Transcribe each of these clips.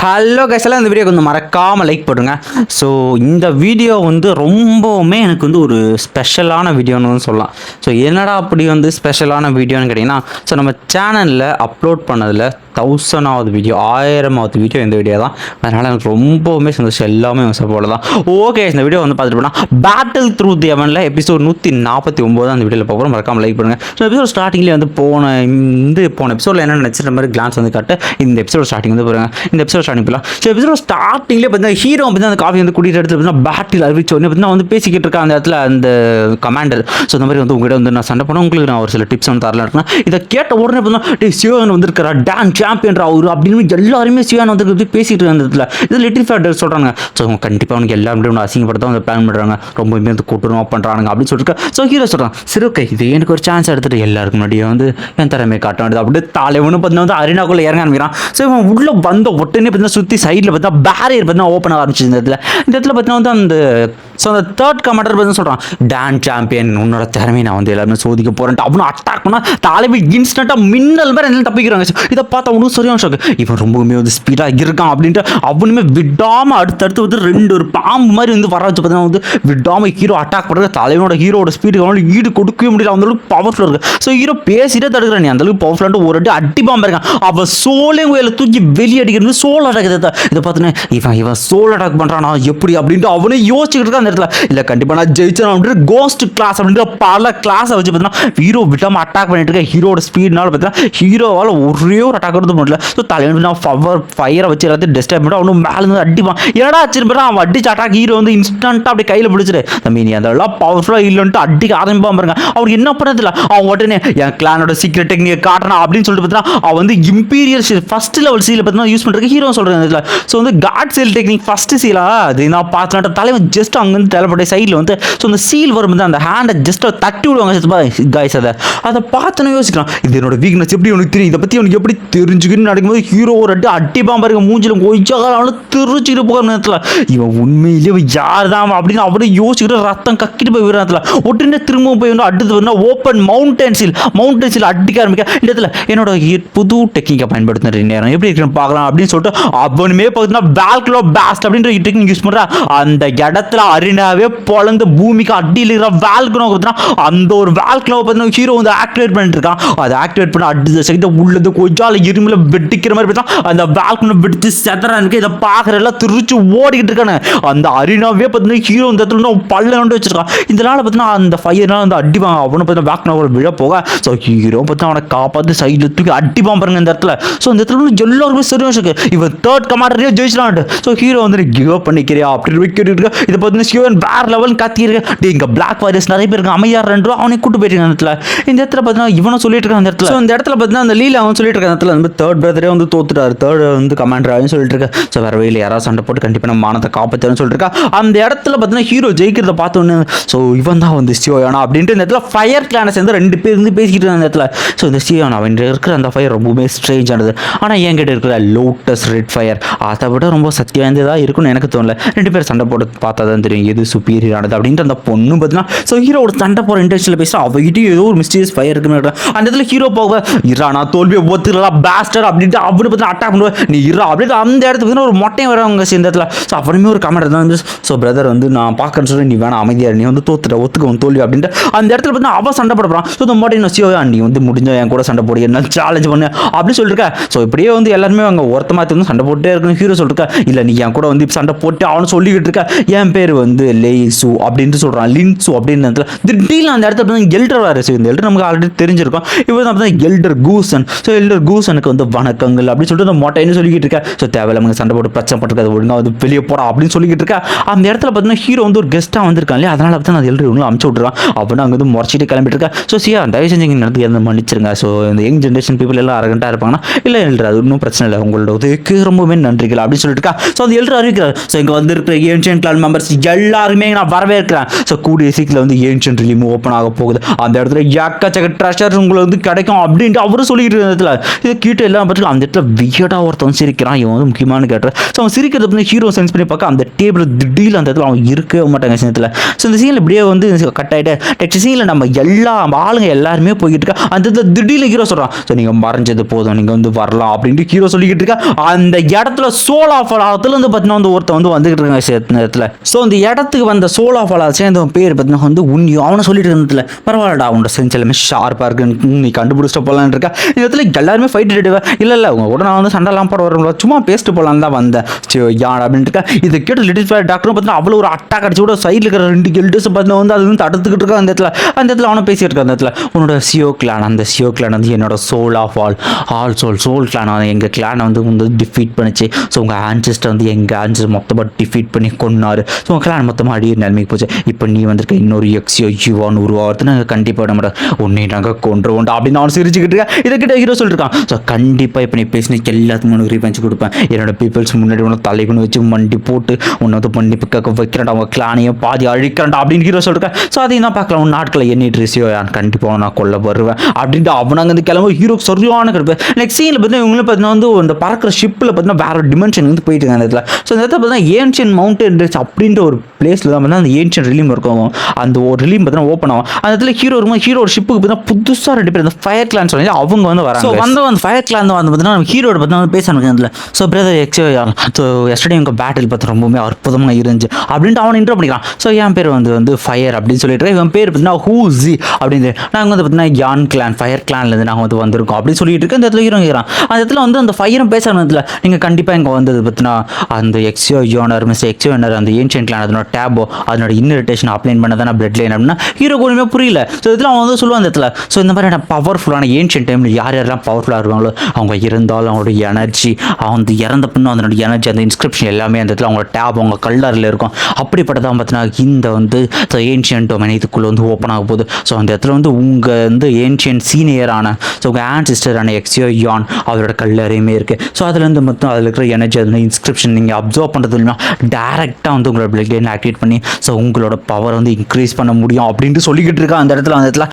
Hello கைஸ்லாம் இந்த video கொஞ்சம் மறக்காமல் லைக் போடுங்க. ஸோ இந்த வீடியோ வந்து ரொம்பவுமே எனக்கு வந்து ஒரு ஸ்பெஷலான வீடியோன்னு வந்து சொல்லலாம். ஸோ என்னடா அப்படி வந்து ஸ்பெஷலான வீடியோன்னு கேட்டிங்கன்னா ஸோ நம்ம சேனலில் அப்லோட் பண்ணதில் தௌசண்டாவது வீடியோ ஆயிரமாவது வீடியோ இந்த வீடியோ தான். அதனால் எனக்கு ரொம்பவுமே சந்தோஷம். எல்லாமே சப்போர்ட் தான். ஓகே இந்த வீடியோ வந்து பார்த்துட்டு போனால் பேட்டில் த்ரூ தி எவனில் எபிசோட் நூற்றி நாற்பத்தி ஒம்பது அந்த வீடியோவில் பார்க்குறோம் மறக்காமல் லைக் பண்ணுங்கள் ஸோ எபிசோட் ஸ்டார்டிங்லேயே வந்து போன இந்த போன எபிசோடில் என்ன நினச்சிட்ட மாதிரி கிளான்ஸ் வந்து காட்டு. இந்த எபிசோட் ஸ்டார்டிங் வந்து பாருங்க. இந்த எபிசோட் ஸ்டார்டிங் போகலாம் ஸோ எபிசோட் ஸ்டார்டிங்லேயே பார்த்தீங்கன்னா ஹீரோ வந்து அந்த காஃபி வந்து கூட்டிகிட்டு எடுத்து பார்த்தீங்கன்னா பேட்டில் அறிவிச்சு உடனே பார்த்தீங்கன்னா வந்து பேசிக்கிட்டு இருக்க அந்த இடத்துல அந்த கமாண்டர் ஸோ இந்த மாதிரி வந்து உங்கள்கிட்ட வந்து நான் சண்டை பண்ண உங்களுக்கு நான் ஒரு சில டிப்ஸ் வந்து தரலாம் இருக்கேன். இதை கேட்ட உடனே பார்த்தீங்கன்னா டே சிவன் வந்திருக்கிறா டான்ஸ் சாம்பியன் அவர் அப்படின்னு எல்லாருமே சிவன் வந்து இப்படி பேசிட்டு இடத்துல இது லிட்டில் ஃபேக்டர் சொல்கிறாங்க ஸோ அவங்க கண்டிப்பாக அவனுக்கு எல்லா வந்து அசிங்கப்படுத்த வந்து பிளான் பண்ணுறாங்க ரொம்பவுமே வந்து கூட்டுறமாக பண்ணுறாங்க அப்படின்னு சொல்லிட்டு ஸோ ஹீரோ சொல்கிறான் சரி ஓகே இது எனக்கு ஒரு சான்ஸ் எடுத்துகிட்டு எல்லாருக்கும் முன்னாடியே வந்து என் திறமை காட்ட வேண்டியது. அப்படியே தலைவனு பார்த்தீங்கன்னா வந்து அரினாக்குள்ளே இறங்க ஆரம்பிக்கிறான். ஸோ இவன் உள்ளே வந்த உடனே பார்த்தீங்கன்னா சுற்றி சைடில் பார்த்தா பேரியர் பார்த்தீங்கன்னா ஓப்பன் ஆக ஆரம்பிச்சு இந்த இடத்துல இந்த இடத்துல பார்த்தீங்கன்னா வந்து அந்த ஸோ அந்த தேர்ட் கமாண்டர் பார்த்தீங்கன்னா சொல்கிறான் டான் சாம்பியன் உன்னோட திறமையை நான் வந்து எல்லாருமே சோதிக்க போகிறேன்ட்டு அப்படின்னு அட்டாக் பண்ணால் தலைவி இன்ஸ்டண்ட்டாக மின்னல் மாதிரி என்ன தப்பிக்கிறாங்க. இதை பார்த்தா ஒன்றும் சரியான ஷாக்கு இவன் ரொம்பவுமே வந்து ஸ்பீடாக இருக்கான் அப்படின்ட்டு அவனுமே விடாமல் அடுத்தடுத்து வந்து ரெண்டு ஒரு பாம்பு மாதிரி வந்து வர வச்சு பார்த்தீங்கன்னா வந்து விடாமல் ஹீரோ அட்டாக் பண்ணுறது தலைவனோட ஹீரோட ஸ்பீடுக்கு அவனால ஈடு கொடுக்கவே முடியல. அந்த அளவுக்கு பவர்ஃபுல்லாக இருக்கு ஸோ ஹீரோ பேசிட்டே தடுக்கிறான். நீ அந்தளவுக்கு பவர்ஃபுல்லாக ஒரு அடி அடி பாம்பு இருக்கான். அவன் சோலே உயில தூக்கி வெளியே அடிக்கிறது சோல் அட்டாக் இதை இதை பார்த்தீங்கன்னா இவன் இவன் சோல் அட்டாக் பண்ணுறானா எப்படி? அப்படின்ட்டு அவனே யோசிச்சுக்கிட்டு இருக்கான். அந்த இடத்துல. இல்லை கண்டிப்பாக நான் ஜெயிச்சேன் அப்படின்ட்டு கோஸ்ட் கிளாஸ் அப்படின்ற பல கிளாஸை வச்சு பார்த்தீங்கன்னா ஹீரோ விடாமல் அட்டாக் பண்ணிட்டு இருக்க ஹீரோட ஸ்பீட்னால பார்த்தீங்கன்னா ஹீரோவால் ஒரே ஒரு அட்டாக் வந்து முடியல. ஸோ தலைவன் நான் ஃபயரை வச்சு எல்லாத்தையும் டிஸ்டர்ப் பண்ணிட்டு அவனும் மேலே இருந்து அடிப்பான். என்னடா ஆச்சு அவன் அடிச்சு அட்டாக் ஹீரோ வந்து இன்ஸ்டன்ட்டாக அப்படி கையில் பிடிச்சிரு. தம்பி நீ அதெல்லாம் பவர்ஃபுல்லாக இல்லைன்ட்டு அடிக்க ஆரம்பிப்பான் பாருங்க. அவர் என்ன பண்ணதில்ல அவன் உடனே என் கிளானோட சீக்ரெட் டெக்னிக் காட்டணும் அப்படின்னு சொல்லிட்டு பார்த்தீங்கன்னா அவன் வந்து இம்பீரியல் ஃபர்ஸ்ட் லெவல் சீல பார்த்தீங்கன்னா யூஸ் பண்ணுறதுக்கு ஹீரோ சொல்கிறேன் இதில். ஸோ வந்து காட் சீல் டெக்னிக் ஃபர்ஸ்ட் சீலா அது நான் பார்த்துட்டு தலைவன் ஜஸ்ட் அங்கே அங்கேருந்து தலைப்பட்ட சைடில் வந்து ஸோ அந்த சீல் வரும்போது அந்த ஹேண்டை ஜஸ்ட் தட்டி விடுவாங்க காய்ஸ் அதை. அதை பார்த்தோன்னு யோசிக்கலாம் இது என்னோட வீக்னஸ் எப்படி உனக்கு தெரியும்? இதை பற்றி உனக்கு எப்படி தெரிஞ்சுக்கின்னு நடக்கும்போது ஹீரோ ஒரு அடி அடிப்பான் பாருங்க மூஞ்சிலும் கொய்ச்சாலும் தெரிஞ்சுக்கிட்டு போகிற நேரத்தில் இவன் உண்மையிலேயே யார் தான் அப்படின்னு அப்படியே யோசிக்கிட்டு ரத்தம் கக்கிட்டு போய் விடுறதுல உடனே திரும்பவும் போய் வந்து அடுத்து வந்து open mountain seal mountain seal அடிக்க ஆரம்பிக்க இந்த இடத்துல என்னோட புது டெக்னிக்கை பயன்படுத்துகிற நேரம். எப்படி இருக்குன்னு பார்க்கலாம் அப்படின்னு சொல்லிட்டு அவனுமே பார்த்தீங்கன்னா பேல்க்லோ பேஸ்ட் அப்படின்ற டெக்னிக் யூஸ் பண்ணுறா அந்த இடத்துல அரினாவே பிறந்து பூமிக்கு அடியில் இருக்கிற வேல்க்னோ பார்த்தீங்கன்னா அந்த ஒரு வேல்க்னோ பார்த்தீங்கன்னா ஹீரோ வந்து ஆக்டிவேட் பண்ணிட்டு இருக்கான் அதை ஆக்டிவேட் பண்ண அடுத்த செகண்ட் உள்ளது கொஞ்சால இருமில் வெட்டிக்கிற மாதிரி பார்த்தா அந்த வேல்க்னோ வெடிச்சு செதறானுக்கு இதை பார்க்குற எல்லாம் திருச்சி ஓடிக்கிட்டு இருக்கானு. அந்த அரினாவே பார்த்தீங்கன்னா ஹீரோ இந்த இடத்துல பல்ல கொண்டு வச்சிருக்கான். இதனால பார்த்தீங்கன்னா அந்த ஃபயர்னால அந்த அடிவாங்க அவனை பார்த்தீங்கன்னா வேக்னோ விழ போக ஸோ ஹீரோ பார்த்தா அவனை காப்பாற்றி சைடில் தூக்கி அடிப்பான் பாருங்க இந்த இடத்துல. ஸோ இந்த இடத்துல வந்து எல்லாருமே சரியா இருக்கு. இவன் தேர்ட் கமாண்டரே ஜெயிச்சிடான்ட்டு ஸோ ஹீரோ வந்து கிவ் அப் பண்ணிக்கிறியா? அப்படின்னு இருக்கு இதை பார்த்தீங்கன்னா சிவன் வேற லெவல் கத்தியிருக்கேன் டே இங்கே பிளாக் வாரியர்ஸ் நிறைய பேர் அமையார் ரெண்டு ரூபா அவனை கூட்டு போயிட்டு இந்த இடத்துல. இந்த இடத்துல பார்த்தீங்கன்னா இவனை சொல்லிட்டு இருக்கான் அந்த இடத்துல. இந்த இடத்துல பார்த்தீங்கன்னா அந்த லீல அவன் சொல்லிட்டு இருக்க இடத்துல. வந்து தேர்ட் பிரதரே வந்து தோத்துட்டாரு. தேர்ட் வந்து கமாண்டர் சொல்லிட்டு இருக்க ஸோ வேற வழியில் யாராவது சண்டை போட்டு கண்டிப்பாக நம்ம மானத்தை காப்பாற்றணும்னு சொல்லிட்டு அந்த இடத்துல பார்த்தீங்கன்னா ஹீரோ ஜெயிக்கிறத பார்த்தோன்னு ஸோ இவன் தான் வந்து சிவயானா? அப்படின்ட்டு இந்த இடத்துல ஃபயர் கிளானை சேர்ந்து ரெண்டு பேர் இருந்து பேசிக்கிட்டு இருந்த அந்த இடத்துல. ஸோ இந்த சிவயானா அவன் இருக்கிற அந்த ஃபயர் ரொம்பவுமே ஸ்ட்ரேஞ்ச் ஆனது. ஆனால் என்கிட்ட இருக்கிற லோட்டஸ் ரெட் ஃபயர் அதை விட ரொம்ப சக்தி வாய்ந்ததாக இருக்கும்னு எனக்கு தோணல. ரெண்டு பேர் சண்டை போட்டு பார்த்தா தான் தெரியும். எது சுப்பீரியரானது அப்படின்ட்டு அந்த பொண்ணு பார்த்தீங்கன்னா ஸோ ஹீரோட சண்டை போகிற இன்டென்ஷனில் பேச அவகிட்டயும் ஏதோ ஒரு மிஸ்டீரியஸ் ஃபயர் இருக்குன்னு அந்த இடத்துல ஹீரோ போக இரா நான் தோல்வியை ஒத்துக்கலாம் பேஸ்டர் அப்படின்ட்டு அவனு பார்த்து அட்டாக் பண்ணுவேன் நீ இரா அப்படின்னு அந்த இடத்துக்கு பார்த்தீங்கன்னா ஒரு மொட்டையும் வரவங்க சேர்ந்த இடத்துல. ஸோ அவனுமே ஒரு கமெண்ட் தான் வந்து ஸோ பிரதர் வந்து நான் பார்க்கறேன்னு சொல்லி நீ வேணாம் அமைதியாக நீ வந்து தோத்துட்ட ஒத்துக்க உன் தோல்வி அப்படின்ட்டு அந்த இடத்துல பார்த்தீங்கன்னா அவன் சண்டை போட போகிறான் ஸோ இந்த மொட்டை நசியோ நீ வந்து முடிஞ்ச என் கூட சண்டை போடு என்ன சேலஞ்ச் பண்ணு அப்படின்னு சொல்லியிருக்கேன் ஸோ இப்படியே வந்து எல்லாருமே அவங்க ஒருத்தமாக மாற்றி சண்டை போட்டே இருக்கணும் ஹீரோ சொல்லிருக்க. இல்லை நீ என் கூட வந்து சண்டை போட்டு அவனு சொல்லிக்கிட்டு இருக்க. என் பேர் வந்து வந்து லேசு அப்படின்ட்டு சொல்கிறான் லின்சு அப்படின்னு இடத்துல திடீர்னு அந்த இடத்துல வந்து எல்டர் வேறு ஸோ இந்த எல்டர் நமக்கு ஆல்ரெடி தெரிஞ்சிருக்கும். இவர் தான் பார்த்தா எல்டர் கூசன் ஸோ எல்டர் கூசனுக்கு வந்து வணக்கங்கள் அப்படின்னு சொல்லிட்டு அந்த மொட்டைன்னு சொல்லிக்கிட்டு இருக்கேன் ஸோ தேவையில்லாம சண்டை போட்டு பிரச்சனை பட்டுருக்காது. ஒழுங்காக வந்து வெளியே போடா அப்படின்னு சொல்லிக்கிட்டு இருக்கா. அந்த இடத்துல பார்த்தீங்கன்னா ஹீரோ வந்து ஒரு கெஸ்ட்டாக வந்திருக்கான் இல்லையா? அதனால தான் அந்த எல்டர் ஒன்று அமுச்சு விட்றான் அப்படின்னு அங்கே வந்து முறைச்சிட்டு கிளம்பிட்டு இருக்கா ஸோ சியா தயவு செஞ்சு இங்கே நடந்து எந்த மன்னிச்சிருங்க. ஸோ இந்த யங் ஜென்ரேஷன் பீப்புள் எல்லாம் அரகண்டாக இருப்பாங்கன்னா இல்லை எல்டர் அது ஒன்றும் பிரச்சனை இல்லை. உங்களோட உதவிக்கு ரொம்பவே நன்றிகள் அப்படின்னு சொல்லிட்டு இருக்கா ஸோ அந்த எல்டர் அறிவிக்கிறார். ஸோ இங்கே வந்து இருக்கிற ஏன்ஷியன் கிளான் மெம்பர்ஸ் எல் எல்லாருமே நான் வரவேற்கிறேன். ஸோ கூடிய சீக்கிரம் வந்து ஏன்ஷன் ரிலீம் ஓப்பன் ஆக போகுது? அந்த இடத்துல எக்கச்சக்க ட்ரெஷர் உங்களுக்கு வந்து கிடைக்கும் அப்படின்ட்டு அவரும் சொல்லிட்டு இருந்த இடத்துல. இது கீட்டு எல்லாம் பார்த்துட்டு அந்த இடத்துல வியடாக ஒருத்தவன் சிரிக்கிறான். இவன் வந்து முக்கியமான கேட்டர் ஸோ அவன் சிரிக்கிறது வந்து ஹீரோ சென்ஸ் பண்ணி பார்க்க அந்த டேபிள் திடீர்னு அந்த இடத்துல அவன் இருக்கவே மாட்டாங்க சீனத்தில் ஸோ இந்த சீனில் இப்படியே வந்து கட் ஆகிட்டு நெக்ஸ்ட் சீனில் நம்ம எல்லா ஆளுங்க எல்லாருமே போய்கிட்டு இருக்கா அந்த இடத்துல திடீர்னு ஹீரோ சொல்கிறான் ஸோ நீங்கள் மறைஞ்சது போதும் நீங்கள் வந்து வரலாம் அப்படின்ட்டு ஹீரோ சொல்லிக்கிட்டு இருக்கா. அந்த இடத்துல சோலா ஃபலாத்துல வந்து பார்த்தீங்கன்னா வந்து ஒருத்தன் வந்து வந்துகிட்டு இருக்காங்க சேர்த்து நேரத்தில் ஸோ அந்த இடத்துக்கு வந்த சோலா ஃபலா சேர்ந்தவன் பேர் பார்த்தீங்கன்னா வந்து உன்னியும் அவனை சொல்லிட்டு இருந்ததுல பரவாயில்லடா அவனோட சென்ஸ் எல்லாமே ஷார்ப்பாக இருக்குன்னு நீ கண்டுபிடிச்சிட்டு போகலான்னு இருக்கா. இந்த இடத்துல எல்லாருமே ஃபைட் எடுவேன் இல்லை இல்லை உங்கள் கூட நான் வந்து சண்டைலாம் போட வரல சும்மா பேசிட்டு போகலான்னு தான் வந்தேன். சரி யார் அப்படின்ட்டு இருக்கா. இதை கேட்டு லிட்டில் ஃபேர் டாக்டரும் பார்த்தீங்கன்னா அவ்வளோ ஒரு அட்டாக் அடிச்சு கூட சைடில் இருக்கிற ரெண்டு எல்டர்ஸ் பார்த்தீங்கன்னா வந்து அது வந்து தடுத்துக்கிட்டு இருக்கா அந்த இடத்துல. அந்த இடத்துல அவனை பேசிட்டு இருக்கான் அந்த இடத்துல. உன்னோட சியோ கிளான் அந்த சியோ கிளான் வந்து என்னோட soul of all all soul soul clan எங்கள் கிளானை வந்து வந்து டிஃபீட் பண்ணிச்சு. ஸோ உங்கள் ஆன்சிஸ்டர் வந்து எங்கள் ஆன்சிஸ்டர் மொத்தமாக டிஃபீட் பண்ணி கொன்னார். ஸோ உங்கள் கிளான் மொத்தமாக அடியே நிலைமைக்கு போச்சு. இப்போ நீ வந்திருக்க இன்னொரு எக்ஸியோ யுவான்னு உருவாகிறது நாங்கள் கண்டிப்பாக விட மாட்டோம் உன்னை நாங்கள் கொண்டுருவோம் அப்படின்னு நான் சிரிச்சுக்கிட்டு இருக்கேன். இதை கிட்ட ஹீரோ சொல்லியிருக்கான் ஸோ கண்டிப்பாக இப்போ நீ பேசின எல்லாத்துக்கும் உனக்கு ரீபெஞ்ச் கொடுப்பேன். என்னோட பீப்புள்ஸ் முன்னாடி உனக்கு தலைக்குன்னு வச்சு மண்டி போட்டு உன்னை வந்து மன்னிப்பு கேட்க வைக்கிறேன்டா. அவங்க கிளானையும் பாதி அழிக்கிறேன்டா அப்படின்னு ஹீரோ சொல்லிருக்கேன். ஸோ அதையும் தான் பார்க்கலாம். உன் நாட்களை எண்ணிட்டு ரிசியோ கண்டிப்பாக நான் கொல்ல வருவேன். அப்படின்ட்டு அவனாங்க வந்து கிளம்ப ஹீரோ சரியான கிடப்பு. நெக்ஸ்ட் சீனில் பார்த்தீங்கன்னா இவங்களும் பார்த்தீங்கன்னா வந்து இந்த பறக்கிற ஷிப்பில் பார்த்தீங்கன்னா வேற டிமென்ஷன் வந்து போயிட்டு இருக்காங்க அந்த இடத்துல ஸோ இந்த இடத்துல பார்த்தீங்கன்னா ஏன்ஷியன் மவுண்டன் ரிச் அப்படின்ற ஒரு பிளேஸில் தான் அந்த ஏன்ஷியன் ரிலீம் இருக்கும். அந்த ஒரு ரிலீம் பார்த்தீங்கன்னா ஓப்பன் ஆகும். அந்த இடத்துல ஹீரோ இருக்கும் ஹீரோ ஒரு ஷிப்புக்கு பார்த்தீங்கன்னா புதுசாக ரெண்டு பேர் அந்த ஃபயர் கிளான் சொல்லி அவங்க வந்து வராங்க ஸோ வந்து அந்த ஃபயர் கிளான் வந்து பார்த்தீங்கன்னா நம்ம ஹீரோட பார்த்தீங்கன்னா பேசுறாங்க அதில். ஸோ பிரதர் எக்ஸோ ஸோ எஸ்டே உங்கள் பேட்டில் பார்த்து ரொம்பவுமே அற்புதமாக இருந்துச்சு. அப்படின்ட்டு அவனை இன்ட்ரோ பண்ணிக்கலாம் ஸோ என் பேர் வந்து வந்து ஃபயர் அப்படின்னு சொல்லிட்டு இவன் பேர் பார்த்தீங்கன்னா ஹூஸி அப்படின்னு நாங்கள் வந்து பார்த்தீங்கன்னா யான் கிளான் ஃபயர் கிளான்லேருந்து நாங்கள் வந்து வந்திருக்கோம் அப்படின்னு சொல்லிட்டு இருக்கேன். அந்த இடத்துல ஹீரோ இருக்கிறான் அந்த இடத்துல வந்து அந்த ஃபயரும் பேசுகிற இடத்துல நீங்கள் கண்டிப்பாக இங்கே வந்தது பார்த்தீங்கன்னா அந்த எக்ஸியோ யோனர் மிஸ்டர் எக்ஸியோ அந்த ஏன்ஷியன் கிளான் அதனோட டேபோ அதனோட இன்னிரிட்டேஷன் அப்ளைன் பண்ண தானே பிளட் லைன் அப்படின்னா ஹீரோ ஒன்றுமே புரியல. ஸோ இதில் அவன் வந்து சொல்லுவான் அந்த இடத்துல ஸோ இந்த மாதிரியான பவர்ஃபுல்லான ஏன்ஷியன் டைமில் யார் யாரெல்லாம் பவர்ஃபுல்லாக இருக்காங்களோ அவங்க இருந்தாலும் அவங்களோட எனர்ஜி அவன் வந்து இறந்த பின்னும் அதனோட எனர்ஜி அந்த இன்ஸ்கிரிப்ஷன் எல்லாமே அந்த இடத்துல அவங்களோட டேப் அவங்க கல்லரில் இருக்கும். அப்படிப்பட்டதான் பார்த்தீங்கன்னா இந்த வந்து ஏன்ஷியன் டொமைன் இதுக்குள்ளே வந்து ஓப்பன் ஆக போகுது. ஸோ அந்த இடத்துல வந்து உங்கள் வந்து ஏன்ஷியன் சீனியரான ஸோ உங்கள் ஆன்சிஸ்டரான எக்ஸியோ யான் அவரோட கல்லறையுமே இருக்குது ஸோ அதுலேருந்து மட்டும் அதில் இருக்கிற எனர்ஜி அந்த இன்ஸ்கிரிப்ஷன் நீங்கள் அப்சர்வ் பண்ணுறது மூலிமா டேரெக்டாக வந்து உங்களோட பிளட் ஆக்டிவேட் பண்ணி ஸோ உங்களோட பவர் வந்து இன்க்ரீஸ் பண்ண முடியும் அப்படின்ட்டு சொல்லிக்கிட்டு இருக்கா அந்த இடத்துல அந்த இடத்துல?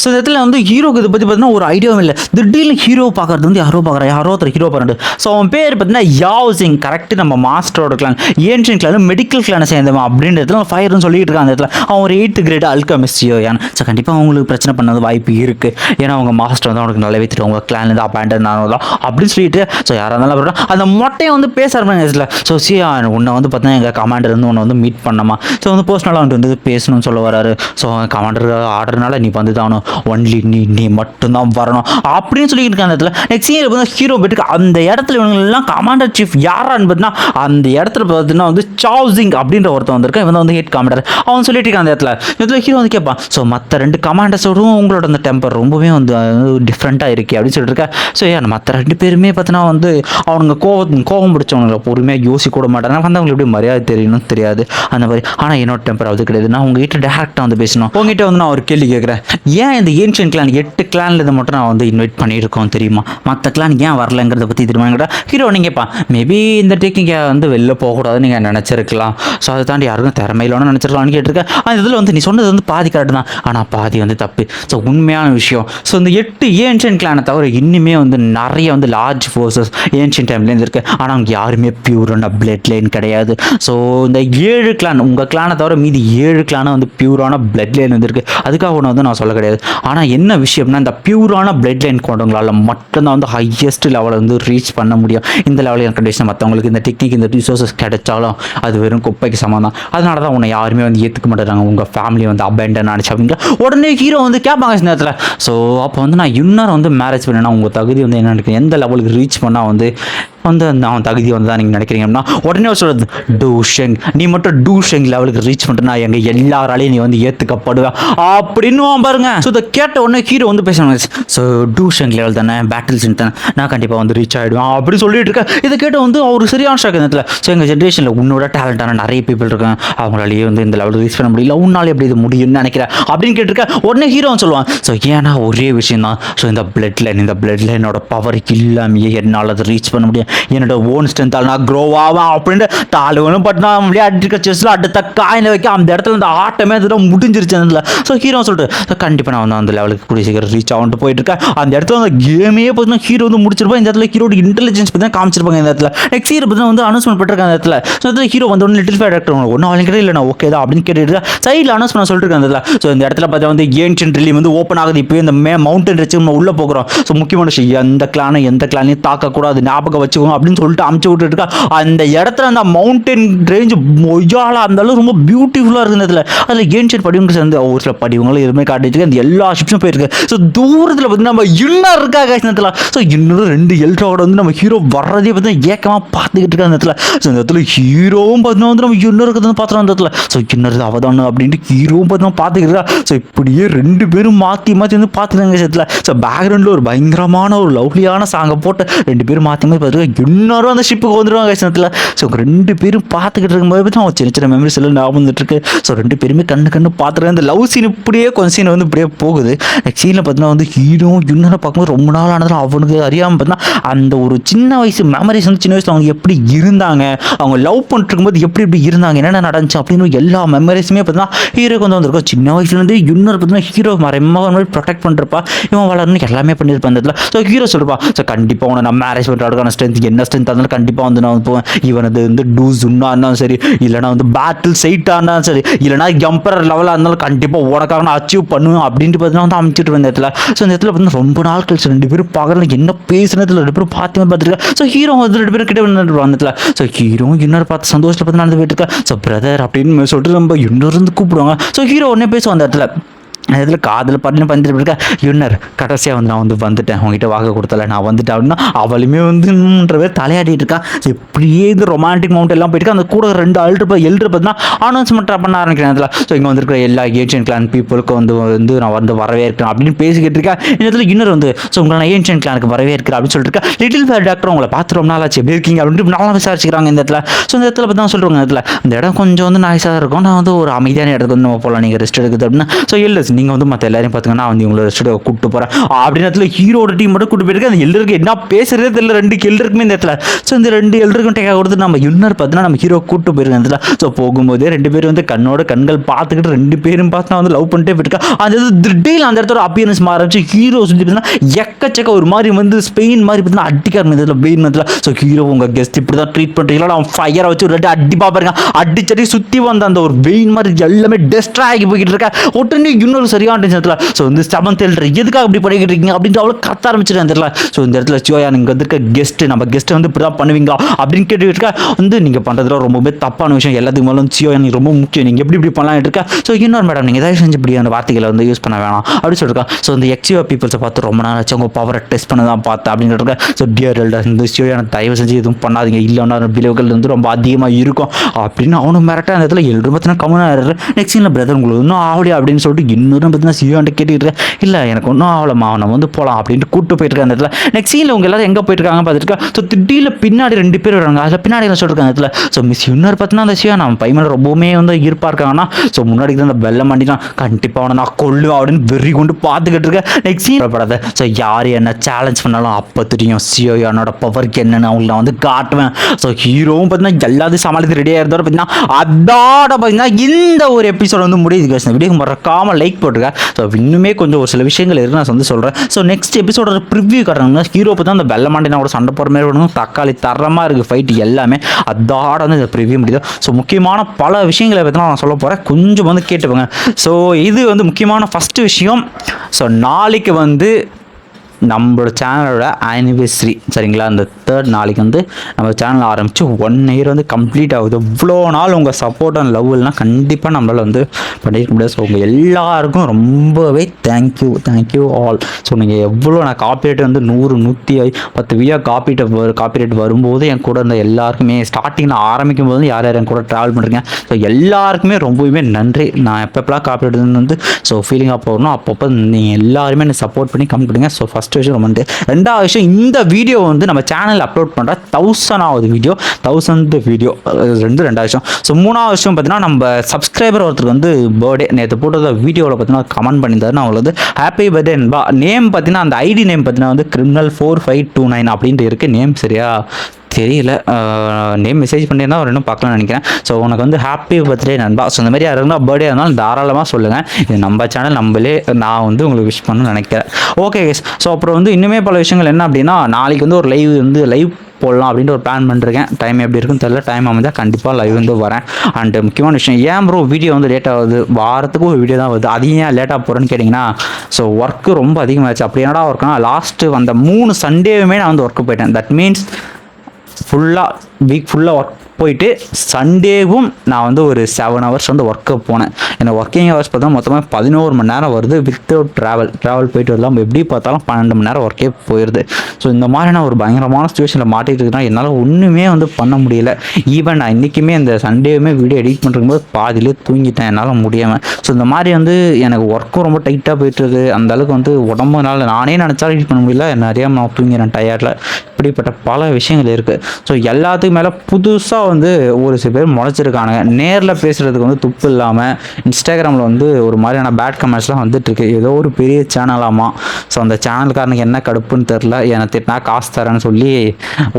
ஸோ இந்த இடத்துல வந்து ஹீரோக்கு இதை பற்றி பார்த்தீங்கன்னா ஒரு ஐடியாவும் இல்லை. திடீர்னு ஹீரோ பார்க்கறது வந்து யாரோ பார்க்குறா யாரோ ஒருத்தர் ஹீரோ பார்க்குறது ஸோ அவன் பேர் பார்த்தீங்கன்னா யாவ் சிங் கரெக்ட் நம்ம மாஸ்டரோட கிளான் ஏன்ஷியன் கிளான் மெடிக்கல் கிளானை சேர்ந்தவன் அப்படின்றதுல ஃபயர்னு சொல்லிட்டு இருக்கான் அந்த இடத்துல. அவன் ஒரு எயித்து கிரேட் அல்கமிஸ்டியோ ஏன்? ஸோ கண்டிப்பாக அவங்களுக்கு பிரச்சனை பண்ணது வாய்ப்பு இருக்குது ஏன்னா அவங்க மாஸ்டர் வந்து அவனுக்கு நல்லாவே தெரியும். அவங்க கிளான்லேருந்து அப்பாண்டன் ஆனதா அப்படின்னு சொல்லிட்டு ஸோ யாராக இருந்தாலும் அப்புறம் அந்த மொட்டையை வந்து பேச ஆரம்பிச்சில் ஸோ சி உன்னை வந்து பார்த்தீங்கன்னா எங்கள் கமாண்டர் வந்து உன்னை வந்து மீட் பண்ணமா ஸோ வந்து பர்சனலாக வந்துட்டு வந்து பேசணும்னு சொல்ல வராரு. ஸோ கமாண்டர் ஆர்டர்னால நீ வந்து தானும் ஒன்லி நீ நீ மட்டும்தான் வரணும். அப்படின்னு சொல்லிட்டு இருக்க அந்த இடத்துல நெக்ஸ்ட் சீனில் வந்து ஹீரோ போயிட்டு அந்த இடத்துல இவங்கெல்லாம் கமாண்டர் சீஃப் யாரான்னு பார்த்தீங்கன்னா அந்த இடத்துல பார்த்தீங்கன்னா வந்து சாவ்சிங் அப்படின்ற ஒருத்தன் வந்திருக்கான். இவன் வந்து ஹெட் கமாண்டர் அவன் சொல்லிட்டு இருக்கான் அந்த இடத்துல. இடத்துல ஹீரோ வந்து கேட்பான் ஸோ மற்ற ரெண்டு கமாண்டர்ஸோடும் உங்களோட அந்த டெம்பர் ரொம்பவே வந்து டிஃப்ரெண்ட்டாக இருக்கு அப்படின்னு சொல்லிட்டு இருக்கா. ஸோ ஏன் மற்ற ரெண்டு பேருமே பார்த்தீங்கன்னா வந்து அவனுங்க கோவம் கோவம் பிடிச்சவங்களை பொறுமையாக யோசிக்க கூட மாட்டாங்க. வந்து அவங்களுக்கு எப்படி மரியாதை தெரியணும் தெரியாது. அந்த மாதிரி. ஆனால் என்னோட டெம்பர் அது கிடையாது. நான் உங்ககிட்ட டேரெக்டாக வந்து பேசணும். உங்ககிட்ட வந்து நான் ஒரு கேள்வி கேட்குறேன். ஏன் இந்த ஏன்ஷியன் கிளான் எட்டு கிளானில் இதை மட்டும் நான் வந்து இன்வைட் பண்ணியிருக்கோம் தெரியுமா? மற்ற கிளான் ஏன் வரலங்கிறத பற்றி தெரியுமாங்கடா ஹீரோ நீங்கள்ப்பா மேபி இந்த டேக்கிங்க வந்து வெளில போகக்கூடாதுன்னு நீங்கள் நினச்சிருக்கலாம். ஸோ அதை தாண்டி யாருக்கும் திறமையிலன்னு நினச்சிருக்கலாம்னு கேட்டிருக்கேன். அந்த இதில் வந்து நீ சொன்னது வந்து பாதி கரெக்டு தான். ஆனால் பாதி வந்து தப்பு. ஸோ உண்மையான விஷயம். ஸோ இந்த எட்டு ஏன்ஷியன் கிளானை தவிர இன்னுமே வந்து நிறைய வந்து லார்ஜ் ஃபோர்ஸஸ் ஏன்ஷியன் டைம்லேருந்து இருக்கு ஆனால் அவங்க யாருமே பியூரான பிளட் லைன் கிடையாது. ஸோ இந்த ஏழு கிளான் உங்கள் கிளானை தவிர மீதி ஏழு கிளானை வந்து பியூரான பிளட் லைன் வந்துருக்கு அதுக்காக ஒன்று வந்து நான் சொல்ல கிடையாது. ஆனால் என்ன விஷயம்னா இந்த பியூரான பிளட் லைன் கொண்டவங்களால் மட்டும்தான் வந்து ஹையஸ்ட் லெவலை வந்து ரீச் பண்ண முடியும். இந்த லெவலில் கண்டிஷன் மற்றவங்களுக்கு இந்த டெக்னிக் இந்த ரிசோர்ஸஸ் கிடைச்சாலும் அது வெறும் குப்பைக்கு சமம் தான் அதனால தான் உன்னை யாருமே வந்து ஏற்றுக்க மாட்டேறாங்க உங்கள் ஃபேமிலி வந்து அபேண்டன் ஆனிச்சு அப்படிங்கிற உடனே ஹீரோ வந்து கேட்பாங்க நேரத்தில். ஸோ அப்போ வந்து நான் இன்னொரு வந்து மேரேஜ் பண்ணேன்னா உங்கள் தகுதி வந்து என்ன நினைக்கிறேன் எந்த லெவலுக்கு ரீச் பண்ணால் வந்து வந்து அந்த அவன் தகுதி வந்து தான் நீங்கள் நினைக்கிறீங்க அப்படின்னா உடனே சொல்கிறது டூஷெங் நீ மட்டும் டூஷெங் லெவலுக்கு ரீச் பண்ணிட்டனா எங்கள் எல்லாராலையும் நீ வந்து ஏற்றுக்கப்படுவ அப்படின்னு பாருங்க. ஸோ இதை கேட்ட உடனே ஹீரோ வந்து பேசுவாங்க ஸோ டூஷெங் லெவல் தானே பேட்டில் பேட்டில்ஸ் தானே நான் கண்டிப்பாக வந்து ரீச் ஆகிடுவேன் அப்படின்னு சொல்லிட்டு இருக்கேன் இதை கேட்ட வந்து அவர் சரியான ஷாக் இந்த இடத்துல. ஸோ எங்கள் ஜென்ரேஷனில் உன்னோட டேலண்டான நிறைய பீப்பிள் இருக்காங்க. அவங்களாலேயே வந்து இந்த லெவலில் ரீச் பண்ண முடியல. உன்னாலே எப்படி இது முடியும்னு நினைக்கிறேன். அப்படின்னு கேட்டிருக்கேன் உடனே ஹீரோன்னு சொல்லுவான் ஸோ ஏன்னா ஒரே விஷயம் தான் ஸோ இந்த பிளட் லைன் இந்த பிளட் லைனோட பவருக்கு இல்லாமையே என்னால் அதை ரீச் பண்ண முடியும். என்னோட ஓன் ஸ்ட்ரென்த்தால் நான் க்ரோ ஆவேன் அப்படின்ட்டு தாலு பட் நான் விளையாடிருக்க செஸ்ஸில் அடுத்த காயினை வைக்க அந்த இடத்துல அந்த ஆட்டமே அதில் முடிஞ்சிருச்சு அதில் ஸோ ஹீரோ சொல்லிட்டு கண்டிப்பாக நான் வந்து அந்த லெவலுக்கு கூடிய சீக்கிரம் ரீச் ஆகிட்டு போயிட்டு இருக்கேன் அந்த இடத்துல அந்த கேமே பார்த்தீங்கன்னா ஹீரோ வந்து முடிச்சிருப்போம் இந்த இடத்துல ஹீரோட இன்டெலிஜென்ஸ் பற்றி தான் காமிச்சிருப்பாங்க இந்த இடத்துல. நெக்ஸ்ட் ஹீரோ பற்றி வந்து அனௌன்ஸ்மெண்ட் பண்ணிருக்காங்க அந்த இடத்துல. ஸோ இடத்துல ஹீரோ வந்து ஒன்று லிட்டில் ஃபேர் டேரக்டர் ஒன்றும் அவங்க இல்லை நான் ஓகே தான் அப்படின்னு கேட்டுட்டு சைடில் அனௌன்ஸ் பண்ண சொல்லிட்டு அந்த இடத்துல. ஸோ இந்த இடத்துல பார்த்தா வந்து ஏன்ஷியன் ரிலி வந்து ஓப்பன் ஆகுது. இப்போ இந்த மே மவுண்டன் ரிச்சு நம்ம உள்ளே போகிறோம் ஸோ முக்கியமான விஷயம் எந்த கிளானும் எந்த கிளானையும் தாக்கக்கூடாது. ஞாபகம் வச்சுக்கோங்க அப்படின்னு சொல்லிட்டு அமுச்சு விட்டுட்டு அந்த இடத்துல அந்த மவுண்டன் ரேஞ்ச் மொய்யால அந்த அளவு ரொம்ப பியூட்டிஃபுல்லாக இருக்குது அதில் அதில் ஏன்ஷியன் படிவங்க சேர்ந்து ஒரு சில படிவங்களும் எதுவுமே காட்டிட்டு அந்த எல்லா ஷிப்ஸும் போயிருக்கு. ஸோ தூரத்தில் பார்த்தீங்கன்னா நம்ம இன்னும் இருக்காங்க இந்த ஸோ இன்னும் ரெண்டு எல்ட்ராவோட வந்து நம்ம ஹீரோ வர்றதே பார்த்தீங்கன்னா ஏக்கமாக பார்த்துக்கிட்டு இருக்க அந்த இடத்துல. ஸோ இந்த இடத்துல ஹீரோவும் பார்த்தீங்கன்னா வந்து நம்ம இன்னொரு இருக்கிறது பார்த்துறோம் அந்த இடத்துல. ஸோ இன்னொரு அவதானம் அப்படின்ட்டு ஹீரோவும் பார்த்தீங்கன்னா பார்த்துக்கிட்டு ஸோ இப்படியே ரெண்டு பேரும் மாற்றி மாற்றி வந்து பார்த்துக்கிறாங்க சேர்த்துல ஸோ பேக்ரவுண்டில் ஒரு பயங்கரமான ஒரு லவ்லியான சாங்கை போட்டு ரெண்டு பேரும் மாற்றி மாற்றி பார்த்துருக்காங்க இன்னொரு அந்த ஷிப்புக்கு வந்துடுவாங்க இடத்துல ஸோ ரெண்டு பேரும் பார்த்துக்கிட்டு இருக்கும்போது பார்த்தீங்கன்னா அவங்க சின்ன சின்ன மெமரிஸ் எல்லாம் ஞாபகம் வந்துட்டுருக்கு ஸோ ரெண்டு பேருமே கண்ணு கண்ணு பார்த்துருக்காங்க அந்த லவ் சீன் இப்படியே கொஞ்சம் சீன் வந்து இப்படியே போகுது. நெக்ஸ்ட் சீனில் பார்த்தீங்கன்னா வந்து ஹீரோ இன்னொரு பார்க்கும்போது ரொம்ப நாள் ஆனதில் அவனுக்கு அறியாமல் பார்த்தீங்கன்னா அந்த ஒரு சின்ன வயசு மெமரிஸ் வந்து சின்ன வயசில் அவங்க எப்படி இருந்தாங்க அவங்க லவ் பண்ணிட்டு இருக்கும்போது எப்படி எப்படி இருந்தாங்க என்னென்ன நடந்துச்சு அப்படின்னு எல்லா மெமரிஸுமே பார்த்தீங்கன்னா ஹீரோக்கு வந்து வந்திருக்கோம். சின்ன வயசுலேருந்து இன்னொரு பார்த்தீங்கன்னா ஹீரோ மறைமாக மாதிரி ப்ரொடெக்ட் பண்ணுறப்பா இவன் வளரணும் எல்லாமே பண்ணியிருப்பான் அந்த இடத்துல. ஸோ ஹீரோ சொல்லுப்பா. ஸோ கண்டிப்பாக உன நான் மேரேஜ் பண்ணுறதுக்கான ஸ்ட்ரென்த் என்ன ஸ்ட்ரென்த் இருந்தாலும் கண்டிப்பாக வந்து நான் போவேன். இவனது வந்து டூ ஜுன்னா இருந்தாலும் சரி இல்லைனா வந்து பேட்டில் சைட்டாக இருந்தாலும் சரி இல்லைனா எம்பரர் லெவலாக இருந்தாலும் கண்டிப்பாக உனக்காக நான் அச்சீவ் பண்ணுவேன் அப்படின்ட்டு பார்த்தீங்கன்னா வந்து அமைச்சிட்டு இருந்த இடத்துல. ஸோ இந்த இடத்துல பார்த்தீங்கன்னா ரொம்ப நாள் கழிச்சு ரெண்டு பேரும் பார்க்குறது என்ன பேசுனதுல ரெண்டு பேரும் பார்த்துமே பார்த்துருக்கேன் ஸோ ஹீரோ வந்து ரெண்டு பேரும் கிட்ட வந்து அந்த இடத்துல. ஸோ ஹீரோ இன்னொரு பார்த்து சந்தோஷத்தில் பார்த்து நடந்து போயிட்டு இருக்கேன் ஸோ பிரதர் அப்படின்னு சொல்லிட்டு நம்ம இன்னொரு இருந்து கூப்பிடுவாங்க. ஸோ ஹீரோ உடனே பேசுவோம் அந்த இடத்துல. அந்த இடத்துல காதில் பட்டுன்னு பண்ணிட்டு இருக்கா யுன்னர் கடைசியாக வந்து நான் வந்து வந்துட்டேன். உங்ககிட்ட வாக்கு கொடுத்தல. நான் வந்துட்டேன். அப்படின்னா அவளுமே வந்து பேர் தலையாடிட்டு இருக்கா. எப்படியே இந்த ரொமான்டிக் மவுண்ட் எல்லாம் போயிட்டு அந்த கூட ரெண்டு அல்ட்ரு எல்ட்ரு பார்த்தீங்கன்னா அனௌன்ஸ்மெண்ட்டாக பண்ண ஆரம்பிக்கிறேன் அதில். ஸோ இங்கே வந்திருக்கிற எல்லா ஏன்ஷியன் கிளான் பீப்புளுக்கும் வந்து வந்து நான் வந்து வரவேற்கிறேன் அப்படின்னு பேசிக்கிட்டு இருக்கேன் இந்த இடத்துல இன்னொரு வந்து ஸோ உங்களை நான் ஏன்ஷியன் கிளானுக்கு வரவேற்கிறேன் அப்படின்னு சொல்லிட்டு இருக்கா. லிட்டில் ஃபேர் டாக்டர் உங்களை பார்த்து ரொம்ப நாள் ஆச்சு எப்படி இருக்கீங்க? அப்படின்ட்டு நல்லா விசாரிச்சுக்கிறாங்க இந்த இடத்துல. ஸோ இந்த இடத்துல பார்த்தா சொல்லுவாங்க இந்த இடத்துல. இந்த இடம் கொஞ்சம் வந்து நாய்ஸாக இருக்கும். நான் வந்து ஒரு அமைதியான இடத்துக்கு வந்து நம்ம போகலாம் நீங்கள் ரெஸ்ட் எடுக்குது அப்படின்னா ஸோ இல்லை நீங்கள் வந்து மற்ற எல்லாரையும் பார்த்தீங்கன்னா வந்து இவங்களோட ஸ்டுடியோ கூப்பிட்டு போகிறேன் அப்படின்னு நேரத்தில் ஹீரோட டீம் மட்டும் கூப்பிட்டு போயிருக்கேன் அந்த எல்லருக்கு என்ன பேசுறதே தெரியல. ரெண்டு எல்லருக்குமே இந்த இடத்துல. ஸோ இந்த ரெண்டு எல்லருக்கும் டேக்காக கொடுத்து நம்ம இன்னர் பார்த்தீங்கன்னா நம்ம ஹீரோ கூப்பிட்டு போயிருக்கோம் இந்த இடத்துல. ஸோ போகும்போதே ரெண்டு பேரும் வந்து கண்ணோட கண்கள் பார்த்துக்கிட்டு ரெண்டு பேரும் பார்த்து வந்து லவ் பண்ணிட்டே போயிருக்கா அந்த இது திடீர்னு அந்த இடத்துல அப்பியரன்ஸ் மாறிச்சு ஹீரோ சுற்றி பார்த்தீங்கன்னா எக்கச்சக்க ஒரு மாதிரி வந்து ஸ்பெயின் மாதிரி பார்த்தீங்கன்னா அடிக்கார் இதில் பெயின் இதில் ஸோ ஹீரோ உங்கள் கெஸ்ட் இப்படி தான் ட்ரீட் பண்ணுறீங்களா அவன் ஃபயரை வச்சு ஒரு ரெண்டு அடி பார்ப்பாருங்க அடிச்சடி சுற்றி வந்த அந்த ஒரு வெயின் மாதிரி எல்லாமே டெஸ்ட்ரா ஆகி போய்கிட்டு இருக்கா உடனே இன்னொரு சரியான டென்ஷனில் ஸோ வந்து செவன்த் எல்டர் எதுக்காக இப்படி படிக்கிட்டு இருக்கீங்க அப்படின்ட்டு அவ்வளோ கத்த ஆரம்பிச்சிருக்கேன் தெரியல ஸோ இந்த இடத்துல சியோயா நீங்கள் வந்திருக்க கெஸ்ட் நம்ம கெஸ்ட் வந்து இப்படி தான் பண்ணுவீங்களா அப்படின்னு கேட்டுக்கிட்டு வந்து நீங்கள் பண்ணுறதுல ரொம்பவே தப்பான விஷயம். எல்லாத்துக்கு மேலும் சிவயா நீங்கள் ரொம்ப முக்கியம். நீங்கள் எப்படி இப்படி பண்ணலாம் இருக்கா? ஸோ இன்னொரு மேடம் நீங்கள் ஏதாவது செஞ்சு இப்படி அந்த வார்த்தைகளை வந்து யூஸ் பண்ண வேணாம். அப்படின்னு சொல்லியிருக்கா ஸோ இந்த எக்ஸிவா பீப்புள்ஸை பார்த்து ரொம்ப நாள் ஆச்சு உங்கள் பவரை டெஸ்ட் பண்ண தான் பார்த்தேன் அப்படின்னு சொல்லிருக்கா ஸோ டியர் எல்டர் இந்த சியோயா தயவு செஞ்சு எதுவும் பண்ணாதீங்க. இல்லைன்னா விளைவுகள் வந்து ரொம்ப அதிகமாக இருக்கும். அப்படின்னு அவனும் மிரட்டா அந்த இடத்துல எல்லாரும் பார்த்தீங்கன்னா கம்மனாக நெக்ஸ்ட் சீனில் பிரதர் உங்களுக்கு இன்னும் ஆகலையா? அப்படின்னு சொல்லிட்டு இன்னும் தூரம் பார்த்தீங்கன்னா சியோன்ட்டு கேட்டுக்கிட்டு இல்லை எனக்கு ஒன்றும் ஆகலம்மா. நம்ம வந்து போகலாம் அப்படின்ட்டு கூப்பிட்டு போயிட்டு இருக்க அந்த இடத்துல. நெக்ஸ்ட் சீனில் உங்க எல்லாரும் எங்கே போயிட்டுருக்காங்க பார்த்துருக்கா ஸோ திடீர்னு பின்னாடி ரெண்டு பேர் வராங்க அதில் பின்னாடி என்ன சொல்லிருக்காங்க இடத்துல? ஸோ மிஸ் இன்னொரு பார்த்தீங்கன்னா அந்த சியா நம்ம பையன் ரொம்பவுமே வந்து ஈர்ப்பாக இருக்காங்கன்னா ஸோ முன்னாடி தான் அந்த வெள்ளம் மாட்டினா கண்டிப்பாக அவனை நான் கொள்ளு அப்படின்னு வெறி கொண்டு பார்த்துக்கிட்டு இருக்கேன் நெக்ஸ்ட் சீன் படாத ஸோ யார் என்ன சேலஞ்ச் பண்ணாலும் அப்போ தெரியும் சியோ என்னோட பவருக்கு என்னென்னு அவங்கள நான் வந்து காட்டுவேன். ஸோ ஹீரோவும் பார்த்தீங்கன்னா எல்லாத்தையும் சமாளித்து ரெடியாக இருந்தோட பார்த்தீங்கன்னா அதோட பார்த்தீங்கன்னா இந்த ஒரு எபிசோட் வந்து முடியுது கேஸ் வீடியோ மறக்காமல் லைக் போட்டுருங்க ஸோ இன்னுமே கொஞ்சம் ஒரு சில விஷயங்கள் இருக்குது நான் வந்து சொல்கிறேன் ஸோ நெக்ஸ்ட் எபிசோட ப்ரிவ்யூ காட்டுறாங்க. ஹீரோ தான் அந்த வெள்ள மாண்டினா கூட சண்டை போகிற மாதிரி வேணும் தக்காளி தரமாக இருக்குது ஃபைட் எல்லாமே. அதோட வந்து இந்த ப்ரிவ்யூ முடியுது. ஸோ முக்கியமான பல விஷயங்களை பற்றி நான் சொல்ல போகிறேன் கொஞ்சம் வந்து கேட்டுப்போங்க ஸோ இது வந்து முக்கியமான ஃபஸ்ட்டு விஷயம். ஸோ நாளைக்கு வந்து நம்மளோட சேனலோட ஆனிவர்சரி சரிங்களா? அந்த தேர்ட் நாளைக்கு வந்து நம்ம சேனல் ஆரம்பித்து ஒன் இயர் வந்து கம்ப்ளீட் ஆகுது. இவ்வளோ நாள் உங்கள் சப்போர்ட் அண்ட் லவ் இல்லைனா கண்டிப்பாக நம்மளால் வந்து பண்ணியிருக்க முடியாது. ஸோ உங்கள் எல்லாருக்கும் ரொம்பவே தேங்க்யூ தேங்க்யூ ஆல் ஸோ நீங்கள் எவ்வளோ நான் காப்பிரைட் வந்து நூறு நூற்றி பத்து வீடியோ காப்பிரைட் காப்பிரைட் வரும்போது என் கூட இருந்த எல்லாருக்குமே ஸ்டார்டிங் நான் ஆரம்பிக்கும் போது யார் யார் என் கூட ட்ராவல் பண்ணுறீங்க ஸோ எல்லாருக்குமே ரொம்பவுமே நன்றி. நான் எப்பப்பெல்லாம் காப்பிரைட் வந்து ஸோ ஃபீலிங்காக போகணும் அப்பப்போ நீங்கள் எல்லாருமே என்னை சப்போர்ட் பண்ணி கம்மி பண்ணுங்க ஸோ ஃபஸ்ட் விஷயம் ரொம்ப ரெண்டாவது விஷயம் இந்த வீடியோ வந்து நம்ம சேனலில் அப்லோட் பண்ணுற தௌசண்டாவது வீடியோ தௌசண்ட் வீடியோ ரெண்டு ரெண்டாவது விஷயம். ஸோ மூணாவது விஷயம் பார்த்தீங்கன்னா நம்ம சப்ஸ்கிரைபர் ஒருத்தருக்கு வந்து பர்த்டே நேற்று போட்டத வீடியோவில் பார்த்தீங்கன்னா கமெண்ட் பண்ணியிருந்தாரு நான் அவங்களுக்கு வந்து ஹாப்பி பர்த்டே நேம் பார்த்தீங்கன்னா அந்த ஐடி நேம் பார்த்தீங்கன்னா வந்து criminal four five two nine அப்படின்ட்டு இருக்குது நேம் சரியா? தெரியல. நேம் மெசேஜ் பண்ணியிருந்தா அவர் இன்னும் பார்க்கலாம்னு நினைக்கிறேன். ஸோ உனக்கு வந்து ஹாப்பி பர்த்டே நண்பா. ஸோ இந்த மாதிரி யாருன்னா பர்த்டே இருந்தாலும் தாராளமாக சொல்லுங்கள் இது நம்ம சேனல் நம்மளே நான் வந்து உங்களுக்கு விஷ் பண்ணணும்னு நினைக்கிறேன். ஓகே கேஸ் ஸோ அப்புறம் வந்து இன்னுமே பல விஷயங்கள் என்ன அப்படின்னா நாளைக்கு வந்து ஒரு லைவ் வந்து லைவ் போடலாம் அப்படின்ற ஒரு பிளான் பண்ணிருக்கேன். டைம் எப்படி இருக்குன்னு தெரியல. டைம் அமைந்தால் கண்டிப்பாக லைவ் வந்து வரேன். அண்ட் முக்கியமான விஷயம் ஏன் ப்ரோ வீடியோ வந்து லேட் ஆகுது? வாரத்துக்கு ஒரு வீடியோ தான் வருது. அது ஏன் லேட்டாக போகிறேன்னு கேட்டிங்கன்னா ஸோ ஒர்க்கு ரொம்ப அதிகமாகிடுச்சு அப்படி என்னடா ஒர்க்னா லாஸ்ட்டு வந்த மூணு சண்டேவுமே நான் வந்து ஒர்க்கு போயிட்டேன். தட் மீன்ஸ் ஃபுல்லாக வீக் ஃபுல்லாக ஒர்க் போயிட்டு சண்டேவும் நான் வந்து ஒரு செவன் ஹவர்ஸ் வந்து ஒர்க்கு போனேன். எனக்கு ஒர்க்கிங் ஹவர்ஸ் பார்த்தா மொத்தமாக பதினோரு மணி நேரம் வருது வித்தவுட் ட்ராவல் ட்ராவல் போயிட்டு வரலாம். எப்படி பார்த்தாலும் பன்னெண்டு மணி நேரம் ஒர்க்கே போயிடுது ஸோ இந்த மாதிரி நான் ஒரு பயங்கரமான சுச்சுவேஷனில் மாட்டிட்டு இருக்கேன் என்னால் ஒன்றுமே வந்து பண்ண முடியல. ஈவன் நான் இன்றைக்குமே இந்த சண்டேவுமே வீடியோ எடிட் பண்ணுறதும்போது பாதியிலே தூங்கிட்டேன். என்னால் முடியாமல் ஸோ இந்த மாதிரி வந்து எனக்கு ஒர்க்கும் ரொம்ப டைட்டாக போயிட்டுருக்கு அந்த அளவுக்கு வந்து உடம்புனால நானே நினச்சாலும் எடிட் பண்ண முடியல. நிறையா நான் தூங்கிறேன் டயர்டில் இப்படிப்பட்ட பல விஷயங்கள் இருக்குது ஸோ எல்லாத்துக்கும் மேலே புதுசாக வந்து ஒரு சில பேர் முளைச்சிருக்கானுங்க. நேரில் பேசுகிறதுக்கு வந்து துப்பு இல்லாமல் இன்ஸ்டாகிராமில் வந்து ஒரு மாதிரியான பேட் கமெண்ட்ஸ்லாம் வந்துட்டுருக்கு ஏதோ ஒரு பெரிய சேனலாமா ஸோ அந்த சேனல்காரனுக்கு என்ன கடுப்புன்னு தெரில என்னை திட்டினா காசு தரேன்னு சொல்லி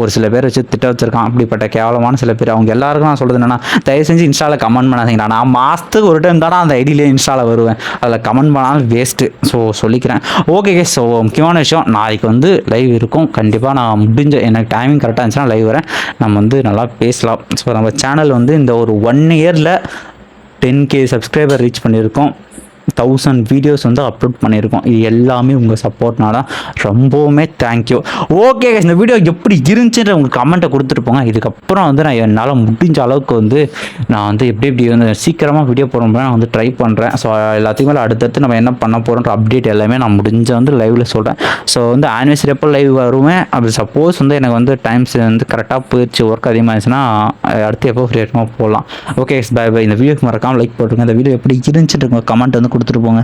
ஒரு சில பேர் வச்சு திட்ட வச்சுருக்கான். அப்படிப்பட்ட கேவலமான சில பேர். அவங்க எல்லாருக்கும் நான் சொல்கிறது என்னென்னா தயவு செஞ்சு இன்ஸ்டாவில் கமெண்ட் பண்ணாதீங்கடா. நான் மாதத்துக்கு ஒரு டைம் தானே அந்த ஐடியிலே இன்ஸ்டாவில் வருவேன். அதில் கமெண்ட் பண்ணாலும் வேஸ்ட்டு ஸோ சொல்லிக்கிறேன். ஓகே ஸோ முக்கியமான விஷயம் நாளைக்கு வந்து லைவ் இருக்கும். கண்டிப்பாக நான் முடிஞ்ச எனக்கு டைமிங் கரெக்டாக இருந்துச்சுன்னா லைவ் வரேன். நம்ம வந்து நல்லா பேசலாம். ஸோ நம்ம சேனல் வந்து இந்த ஒரு ஒன் இயரில் டென் கே சப்ஸ்கிரைபர் ரீச் பண்ணியிருக்கோம். தௌசண்ட் வீடியோஸ் வந்து அப்லோட் பண்ணியிருக்கோம். இது எல்லாமே உங்கள் சப்போர்ட்னால ரொம்பவுமே தேங்க்யூ ஓகே இந்த வீடியோ எப்படி இருந்துச்சுன்ற உங்கள் கமெண்ட்டை கொடுத்துட்டு போங்க. இதுக்கப்புறம் வந்து நான் என்னால் முடிஞ்ச அளவுக்கு வந்து நான் வந்து எப்படி எப்படி வந்து சீக்கிரமாக வீடியோ போட நான் வந்து ட்ரை பண்ணுறேன் ஸோ எல்லாத்தையும் மேலே அடுத்தடுத்து நம்ம என்ன பண்ண போகிறோன்ற அப்டேட் எல்லாமே நான் முடிஞ்ச வந்து லைவில் சொல்கிறேன் ஸோ வந்து ஆனிவர்சரி எப்போ லைவ் வருவேன் அப்படி சப்போஸ் வந்து எனக்கு வந்து டைம்ஸ் வந்து கரெக்டாக போயிடுச்சு ஒர்க் அதிகமாகிடுச்சுன்னா அடுத்து எப்போ ஃப்ரீ போகலாம் ஓகே பை பை இந்த வீடியோக்கு மறக்காமல் லைக் போட்டுருங்க. இந்த வீடியோ எப்படி இருந்துச்சுட்டு உங்கள் கமெண்ட் வந்து கொடுத்துட்டு போங்க.